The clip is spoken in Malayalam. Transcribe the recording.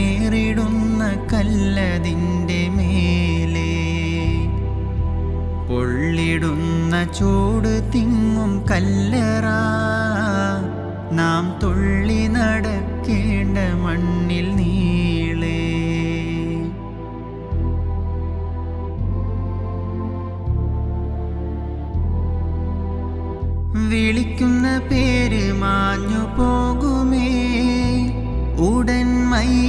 കനമേറിടുന്ന കല്ലതിന്റെ മേലെ. പൊള്ളിടുന്ന ചൂട് തിങ്ങും കല്ലറ. നാം തുള്ളി നടക്കേണ്ട മണ്ണിൽ നീളേ. വിളിക്കുന്ന പേര് മാഞ്ഞു പോകുമേ ഉടൻ മൈ